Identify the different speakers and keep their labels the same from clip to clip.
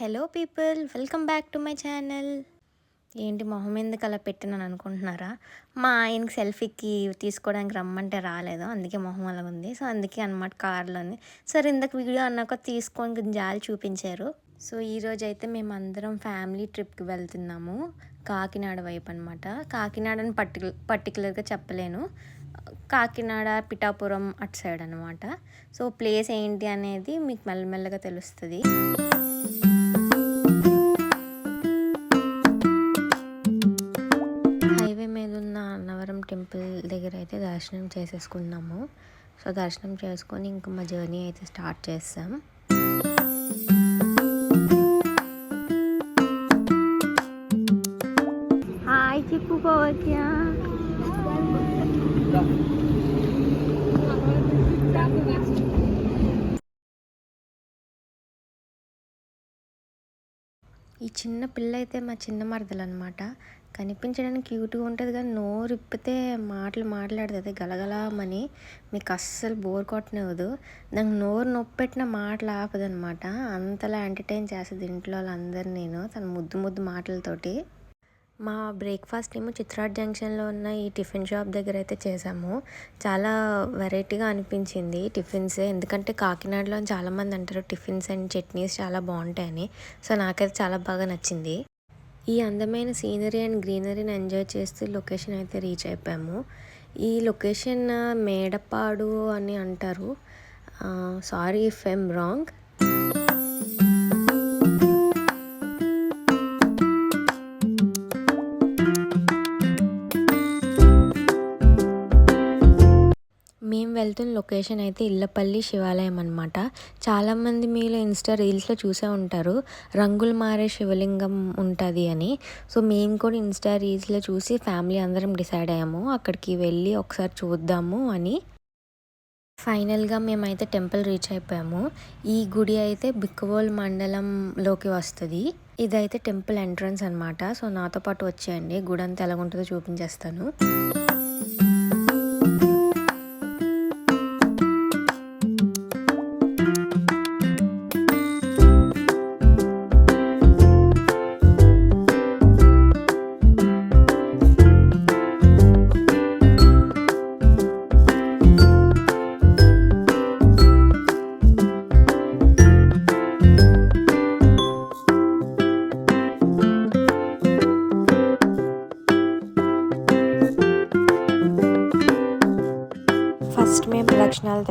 Speaker 1: Hello people welcome back to my channel. ఏంటి మొహం ఎందుకు అలా పెట్టినాను అనుకుంటున్నారా? మా ఆయనకి సెల్ఫీకి తీసుకోవడానికి రమ్మంటే రాలేదు అందుకే మొహం అలా ఉంది. సో అందుకే అనమాట కార్లోని. సరే ఇందాక వీడియో అన్నాక తీసుకొని కొంచెం జాలి చూపించారు. సో ఈరోజు అయితే మేము అందరం ఫ్యామిలీ ట్రిప్కి వెళ్తున్నాము. కాకినాడ వైపు అనమాట కాకినాడని పర్టికులర్ పర్టికులర్గా చెప్పలేను. కాకినాడ పిఠాపురం అటు సైడ్ అనమాట సో ప్లేస్ ఏంటి అనేది మీకు మెల్లమెల్లగా తెలుస్తుంది. దగ్గర అయితే దర్శనం చేసేసుకున్నాము. సో దర్శనం చేసుకొని ఇంకా మా జర్నీ అయితే స్టార్ట్ చేస్తాం. హాయ్ చెప్పుకోవచ్చా ఈ చిన్న పిల్ల అయితే మా చిన్న మరదలు అనమాట కనిపించడానికి క్యూట్గా ఉంటుంది కానీ నోరు ఇప్పితే మాటలు మాట్లాడుతుంది గలగలమని. మీకు అస్సలు బోర్ కొట్టనివ్వదు. దానికి నోరు నొప్పి పెట్టిన మాటలు ఆపదనమాట అంతలా ఎంటర్టైన్ చేస్తుంది ఇంట్లో వాళ్ళందరూ నేను తన ముద్దు ముద్దు మాటలతోటి. మా బ్రేక్ఫాస్ట్ ఏమో చిత్రాట్ జంక్షన్లో ఉన్న ఈ టిఫిన్ షాప్ దగ్గర అయితే చేసాము చాలా వెరైటీగా అనిపించింది టిఫిన్స్. ఎందుకంటే కాకినాడలో చాలామంది అంటారు టిఫిన్స్ అండ్ చట్నీస్ చాలా బాగుంటాయని. సో నాకైతే చాలా బాగా నచ్చింది. ఈ అందమైన సీనరీ అండ్ గ్రీనరీని ఎంజాయ్ చేస్తూ లొకేషన్ అయితే రీచ్ అయిపోయాము. ఈ లొకేషన్ మేడపాడు అని అంటారు. Sorry if I'm wrong. మేము వెళ్తున్న లొకేషన్ అయితే ఇల్లపల్లి శివాలయం అనమాట చాలామంది మీరు ఇన్స్టా రీల్స్లో చూసే ఉంటారు. రంగులు మారే శివలింగం ఉంటుంది అని. సో మేము కూడా ఇన్స్టా రీల్స్లో చూసి ఫ్యామిలీ అందరం డిసైడ్ అయ్యాము. అక్కడికి వెళ్ళి ఒకసారి చూద్దాము అని. ఫైనల్గా మేమైతే టెంపుల్ రీచ్ అయిపోయాము. ఈ గుడి అయితే బిక్కవోల్ మండలంలోకి వస్తుంది. ఇదైతే టెంపుల్ ఎంట్రన్స్ అనమాట సో నాతో పాటు వచ్చేయండి. గుడి అంతా ఎలాగుంటుందో చూపించేస్తాను.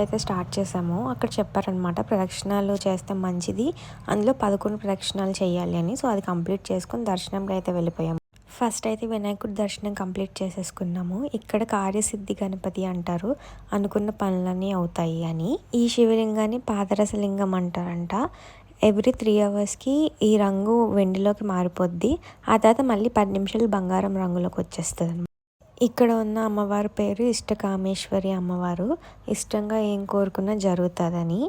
Speaker 1: అయితే స్టార్ట్ చేసాము అక్కడ చెప్పారనమాట ప్రదక్షిణాలు చేస్తే మంచిది అందులో పదకొండు ప్రదక్షిణాలు చేయాలి అని. సో అది కంప్లీట్ చేసుకుని దర్శనంకి అయితే వెళ్ళిపోయాము. ఫస్ట్ అయితే వినాయకుడి దర్శనం కంప్లీట్ చేసేసుకున్నాము. ఇక్కడ కార్యసిద్ధి గణపతి అంటారు అనుకున్న పనులన్నీ అవుతాయి అని. ఈ శివలింగాన్ని పాదరసలింగం అంటారంట. ఎవ్రీ త్రీ అవర్స్కి ఈ రంగు వెండిలోకి మారిపోద్ది. ఆ తర్వాత మళ్ళీ పది నిమిషాలు బంగారం రంగులోకి వచ్చేస్తుంది ఇక్కడ ఉన్న అమ్మవారి పేరు ఇష్టకామేశ్వరి అమ్మవారు. ఇష్టంగా ఏం కోరుకున్నా జరుగుతుందని.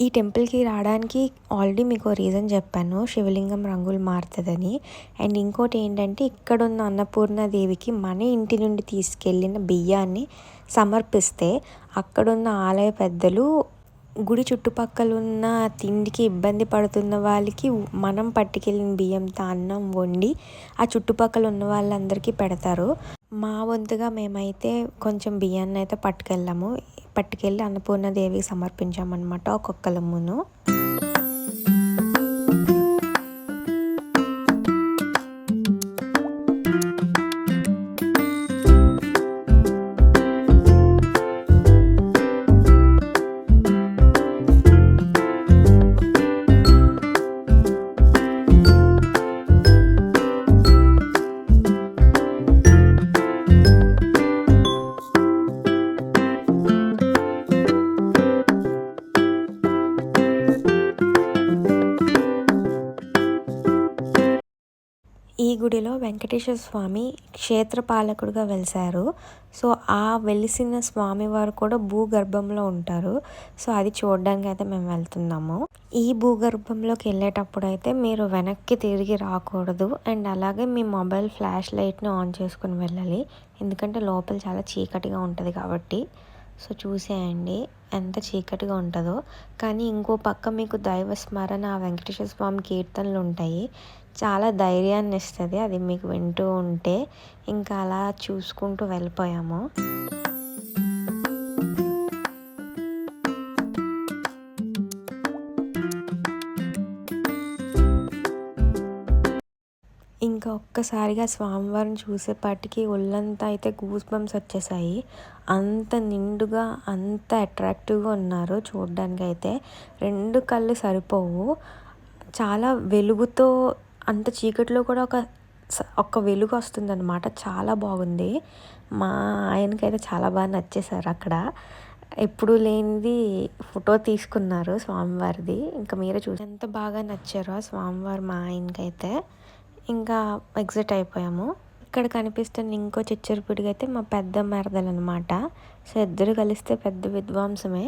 Speaker 1: ఈ టెంపుల్కి రావడానికి ఆల్రెడీ మీకు రీజన్ చెప్పాను. శివలింగం రంగులు మారుతుందని. అండ్ ఇంకోటి ఏంటంటే ఇక్కడ ఉన్న అన్నపూర్ణాదేవికి మన ఇంటి నుండి తీసుకెళ్ళిన బియ్యాన్ని సమర్పిస్తే అక్కడున్న ఆలయ పెద్దలు గుడి చుట్టుపక్కల ఉన్న తిండికి ఇబ్బంది పడుతున్న వాళ్ళకి మనం పట్టుకెళ్ళిన బియ్యంతో అన్నం వండి ఆ చుట్టుపక్కల ఉన్న వాళ్ళందరికీ పెడతారు. మా వంతుగా మేమైతే కొంచెం బియ్యాన్ని అయితే పట్టుకెళ్ళాము. పట్టుకెళ్ళి అన్నపూర్ణదేవికి సమర్పించామన్నమాట ఒక్కొక్కలమును గుడిలో వెంకటేశ్వర స్వామి క్షేత్రపాలకుడుగా వెలిసారు సో ఆ వెలిసిన స్వామి వారు కూడా భూగర్భంలో ఉంటారు. సో అది చూడడానికి అయితే మేము వెళ్తున్నాము. ఈ భూగర్భంలోకి వెళ్ళేటప్పుడు అయితే మీరు వెనక్కి తిరిగి రాకూడదు. అండ్ అలాగే మీ మొబైల్ ఫ్లాష్ లైట్ని ఆన్ చేసుకుని వెళ్ళాలి. ఎందుకంటే లోపల చాలా చీకటిగా ఉంటుంది కాబట్టి. సో చూసేయండి ఎంత చీకటిగా ఉంటుందో. కానీ ఇంకో పక్క మీకు దైవ స్మరణ వెంకటేశ్వర స్వామి కీర్తనలు ఉంటాయి. చాలా ధైర్యాన్ని ఇస్తుంది. అది మీకు వింటూ ఉంటే ఇంకా అలా చూసుకుంటూ వెళ్ళిపోయాము. ఒక్కసారిగా స్వామివారిని చూసేపాటికి ఒళ్ళంతా అయితే గూస్ బంప్స్ వచ్చేసాయి. అంత నిండుగా అంత అట్రాక్టివ్గా ఉన్నారు చూడడానికి అయితే రెండు కళ్ళు సరిపోవు. చాలా వెలుగుతో అంత చీకటిలో కూడా ఒక ఒక్క వెలుగు వస్తుందన్నమాట. చాలా బాగుంది. మా ఆయనకైతే చాలా బాగా నచ్చేసారు అక్కడ. ఎప్పుడు లేనిది ఫోటో తీసుకున్నారు స్వామివారిది. ఇంకా మీరే చూసి ఎంత బాగా నచ్చారో స్వామివారు మా ఆయనకైతే. ఇంకా ఎగ్జిట్ అయిపోయాము. ఇక్కడ కనిపిస్తున్న ఇంకో చిచ్చరపిడిగా అయితే మా పెద్ద మరదలు అనమాట సో ఇద్దరు కలిస్తే పెద్ద విద్వాంసమే.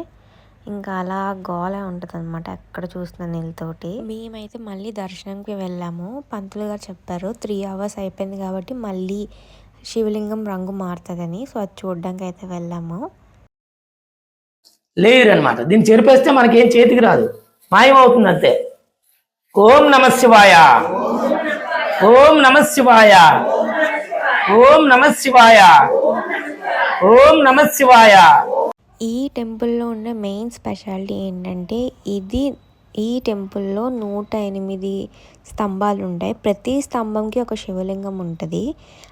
Speaker 1: ఇంకా అలా గోలే ఉంటుంది అనమాట ఎక్కడ చూసిన నీళ్ళతోటి. మేమైతే మళ్ళీ దర్శనంకి వెళ్ళాము. పంతులు గారు చెప్పారు త్రీ అవర్స్ అయిపోయింది కాబట్టి మళ్ళీ శివలింగం రంగు మారుతుందని. సో అది చూడడానికి అయితే వెళ్ళాము.
Speaker 2: లేరు అనమాట దీన్ని చెరిపేస్తే మనకి ఏం చేతికి రాదు. మాయమవుతుంది అంతే ఓం నమ శివాయ. ఓం నమ శివాయ. ఓం నమ శివాయ. ఓం నమ శివాయ.
Speaker 1: ఈ టెంపుల్లో ఉన్న మెయిన్ స్పెషాలిటీ ఏంటంటే ఇది ఈ టెంపుల్లో నూట ఎనిమిది స్తంభాలు ఉంటాయి. ప్రతి స్తంభంకి ఒక శివలింగం ఉంటుంది.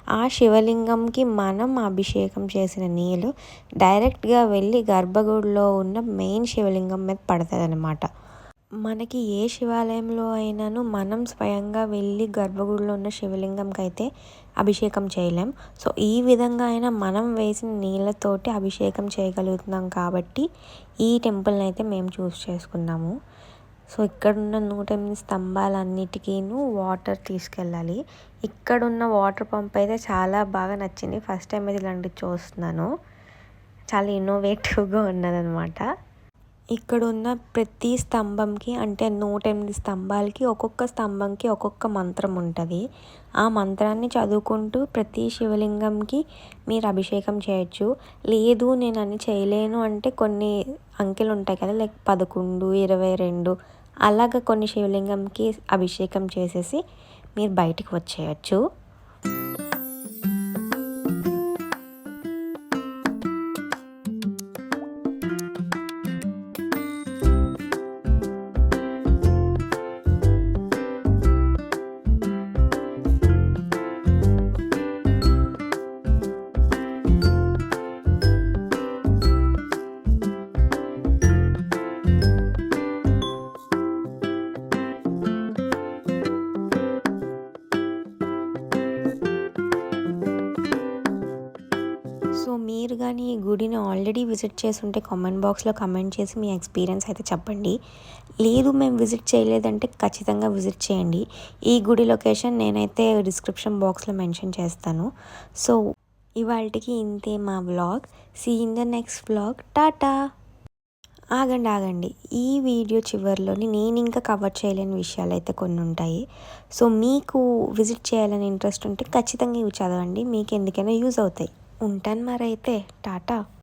Speaker 1: ఆ శివలింగంకి మనం అభిషేకం చేసిన నీళ్ళు డైరెక్ట్గా వెళ్ళి గర్భగుడిలో ఉన్న మెయిన్ శివలింగం మీద పడుతుంది అనమాట మనకి ఏ శివాలయంలో అయినాను మనం స్వయంగా వెళ్ళి గర్భగుడిలో ఉన్న శివలింగంకి అయితే అభిషేకం చేయలేం. సో ఈ విధంగా అయినా మనం వేసిన నీళ్ళతోటి అభిషేకం చేయగలుగుతున్నాం కాబట్టి ఈ టెంపుల్ని అయితే మేము చూస్ చేసుకున్నాము. సో ఇక్కడున్న నూట ఎనిమిది స్తంభాలన్నిటికీను వాటర్ తీసుకెళ్ళాలి. ఇక్కడున్న వాటర్ పంప్ అయితే చాలా బాగా నచ్చింది. ఫస్ట్ టైం అయితే ఇలాంటివి చూస్తున్నాను. చాలా ఇన్నోవేటివ్గా ఉన్నదనమాట ఇక్కడ ఉన్న ప్రతి స్తంభంకి అంటే నూట ఎనిమిది స్తంభాలకి ఒక్కొక్క స్తంభంకి ఒక్కొక్క మంత్రం ఉంటుంది. ఆ మంత్రాన్ని చదువుకుంటూ ప్రతి శివలింగంకి మీరు అభిషేకం చేయొచ్చు. లేదు నేను అని చేయలేను అంటే కొన్ని అంకెలు ఉంటాయి కదా లైక్ పదకొండు ఇరవై రెండు అలాగ కొన్ని శివలింగంకి అభిషేకం చేసేసి మీరు బయటికి వచ్చేయచ్చు. సో మీరు కానీ ఈ గుడిని ఆల్రెడీ విజిట్ చేసి ఉంటే కామెంట్ బాక్స్లో కమెంట్ చేసి మీ ఎక్స్పీరియన్స్ అయితే చెప్పండి. లేదు మేము విజిట్ చేయలేదంటే ఖచ్చితంగా విజిట్ చేయండి. ఈ గుడి లొకేషన్ నేనైతే డిస్క్రిప్షన్ బాక్స్లో మెన్షన్ చేస్తాను. సో ఇవాళకి ఇంతే మా vlog see in the next vlog tata ఆగండి ఆగండి. ఈ వీడియో చివరిలోని నేను ఇంకా కవర్ చేయలేని విషయాలు అయితే కొన్ని ఉంటాయి. సో మీకు విజిట్ చేయాలని ఇంట్రెస్ట్ ఉంటే ఖచ్చితంగా ఇవి చదవండి. మీకు ఎందుకైనా యూజ్ అవుతాయి. ఉంటాను మరైతే టాటా.